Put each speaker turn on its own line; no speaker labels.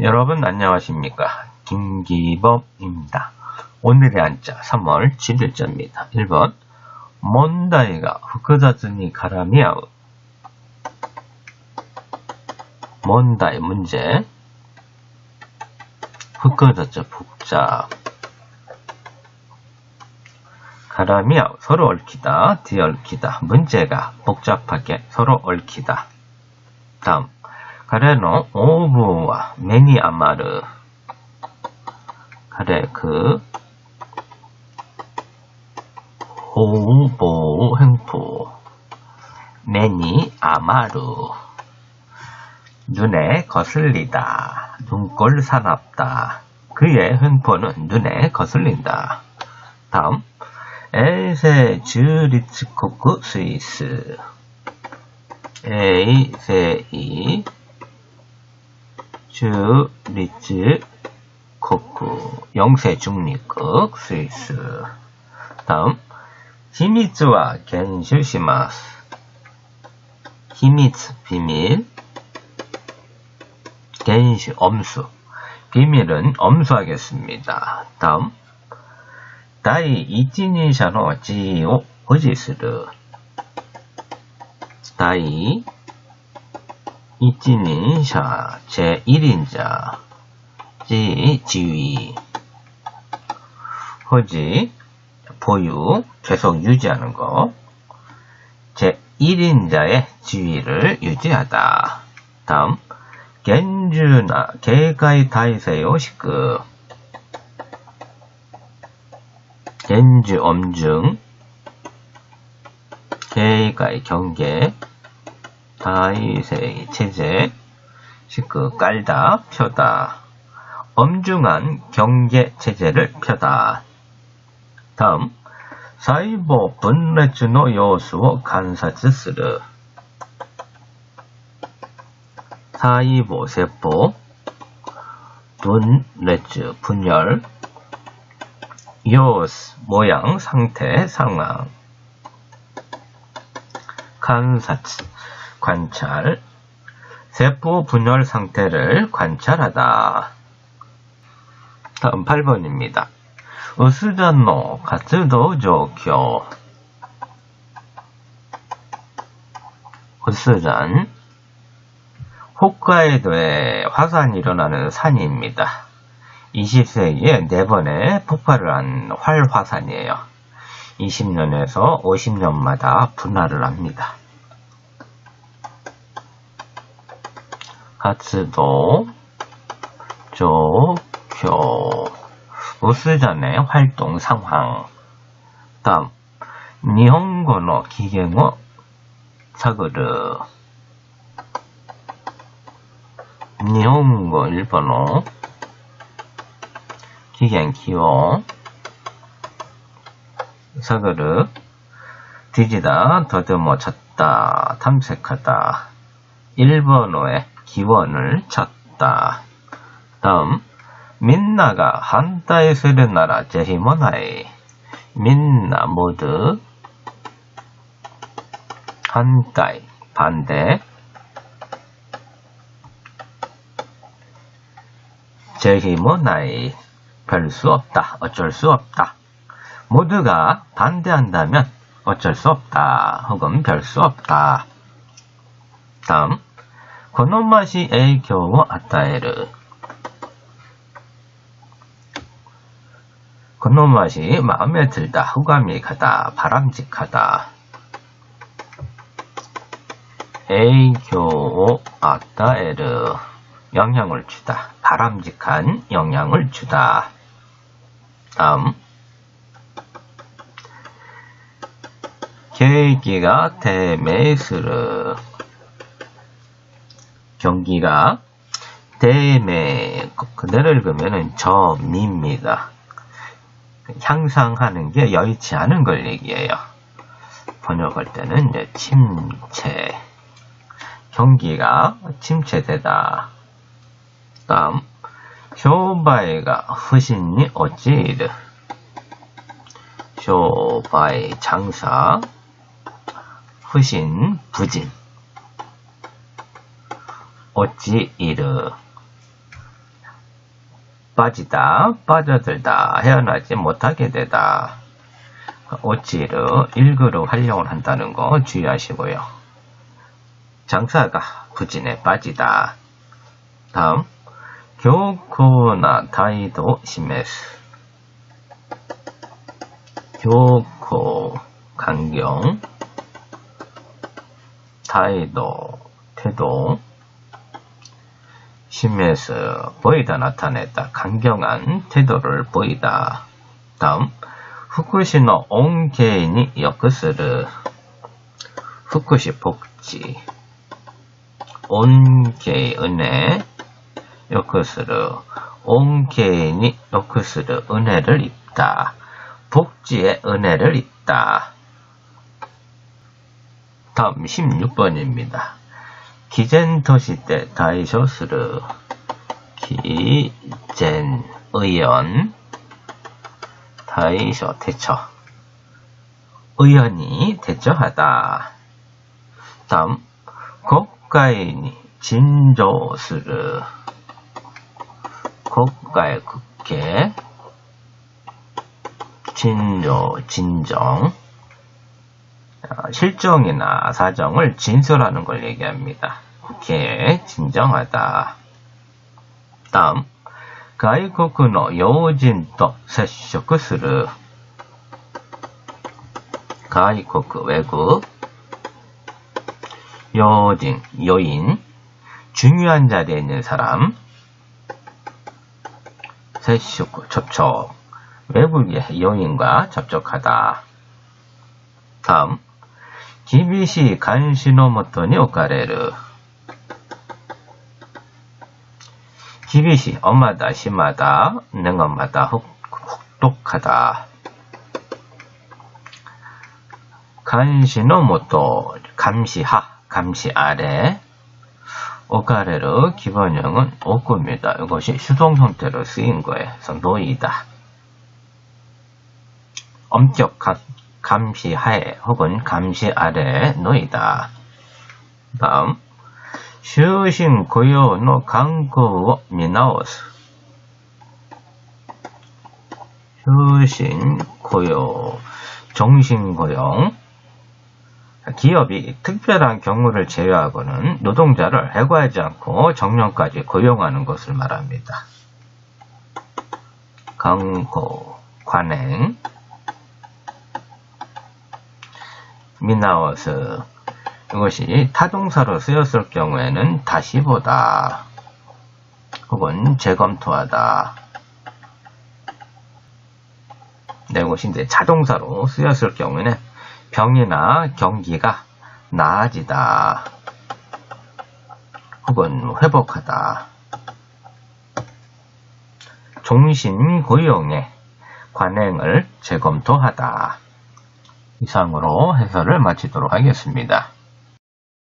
여러분 안녕하십니까? 김기범입니다. 오늘의 한자 3월 7일자입니다. 1번 먼다이가 후크다즈니 가라미아우. 먼다이 문제. 후크자즈 복자. 가라미아우 서로 얽히다. 뒤얽히다. 문제가 복잡하게 서로 얽히다. 다음. 彼のオーブンは目に余る。彼그 오보 횡포 매니 아마루 눈에 거슬리다 눈꼴 사납다 그의 횡포는 눈에 거슬린다 다음 에세 즈리츠코크 스위스 에이세이 주, 리츠, 코쿠, 영세 중립국, 스위스. 다음, 히미츠와 겐슈시마스. 히미츠, 비밀. 겐슈, 엄수. 비밀은 엄수하겠습니다. 다음, 다이 이치니샤노 지오 호지스르. 다이 이진인샤 제1인자. 지 지위. 허지 보유 계속 유지하는 거. 제1인자의 지위를 유지하다. 다음 겐주나 개가이 다이세요 시급 겐주 엄중. 개가이 경계 사이세, 제재, 식구, 깔다, 펴다. 엄중한 경계 제재를 펴다. 다음, 사이보 분레츠노 요수오 간사츠 스르. 사이보 세포, 분레츠 분열, 요스 모양 상태 상황. 간사츠 관찰 세포 분열 상태를 관찰하다. 다음 8번입니다. 우스잔노 가츠도 조교 우스잔 홋카이도에 화산이 일어나는 산입니다. 20세기에 4번의 폭발을 한 활화산이에요. 20년에서 50년마다 분할을 합니다. 活動, 조교 우 쓰잖아요. 활동, 상황. 다음, 일본어의 기계어, 사그르. 일본어, 일본어, 기겐, 기어, 사그르. 뒤지다, 더듬어, 찾다, 탐색하다. 일본어의 기원을 찾다. 다음 민나가 한타에 쓰는 나라 제히모나이. 민나 모두 한타이 반대. 제히모나이 별 수 없다 어쩔 수 없다. 모두가 반대한다면 어쩔 수 없다 혹은 별 수 없다. 다음 このまし影響を与える。この맛이마음에들다호감이가다바람직하다影響を与える영향을 주다 바람직한 영향을 주다 다음 계기가 대매스르 경기가 대매 그대로 읽으면 저미입니다. 향상하는 게 여의치 않은 걸 얘기해요. 번역할 때는 침체 경기가 침체되다. 다음 쇼바이가 후신이 어찌르 쇼바이 장사 후신 부진 어찌 이르 빠지다, 빠져들다, 헤어나지 못하게 되다. 오찌르, 일그로 활용을 한다는 거 주의하시고요. 장사가 부진에 빠지다. 다음, 교코나 타이도 심메스. 교코, 강경, 타이도, 태도, 심에서 보이다 나타냈다. 강경한 태도를 보이다. 다음, 후쿠시노 온케이니 역스르 후쿠시 복지 은혜 역스르 온케이니 역스르 은혜를 입다. 복지의 은혜를 입다. 다음 16번입니다. 기젠 도시 때 다이쇼스르 기젠 의원 다이쇼 대처 의원이 대처하다. 다음 국가인이 진조스르 국가의 국회 진조 진정 어, 실정이나 사정을 진술하는 걸 얘기합니다. 국회에 진정하다. 다음, 가이코쿠 외국. 요진, 요인. 중요한 자리에 있는 사람. 세쇼크, 접촉. 외국의 요인과 접촉하다. 다음, 기비시 간시노모토니 오카레르 기비시 엄마다 심하다 능엄하다 혹, 혹독하다 간시노 모토 감시하 감시 아래 오카레르 기본형은 오구입니다. 이것이 수동 형태로 쓰인 거예요. 그래서 노이다. 엄격한 감시하에 혹은 감시 아래 놓이다. 다음, 쇼신 고요 노 강구 미나오스. 쇼신 고요, 정신 고용. 기업이 특별한 경우를 제외하고는 노동자를 해고하지 않고 정년까지 고용하는 것을 말합니다. 강고, 관행, 미나워스. 이것이 타동사로 쓰였을 경우에는 다시 보다. 혹은 재검토하다. 네, 이제 자동사로 쓰였을 경우에는 병이나 경기가 나아지다. 혹은 회복하다. 종신 고용의 관행을 재검토하다 이상으로 해설을 마치도록 하겠습니다.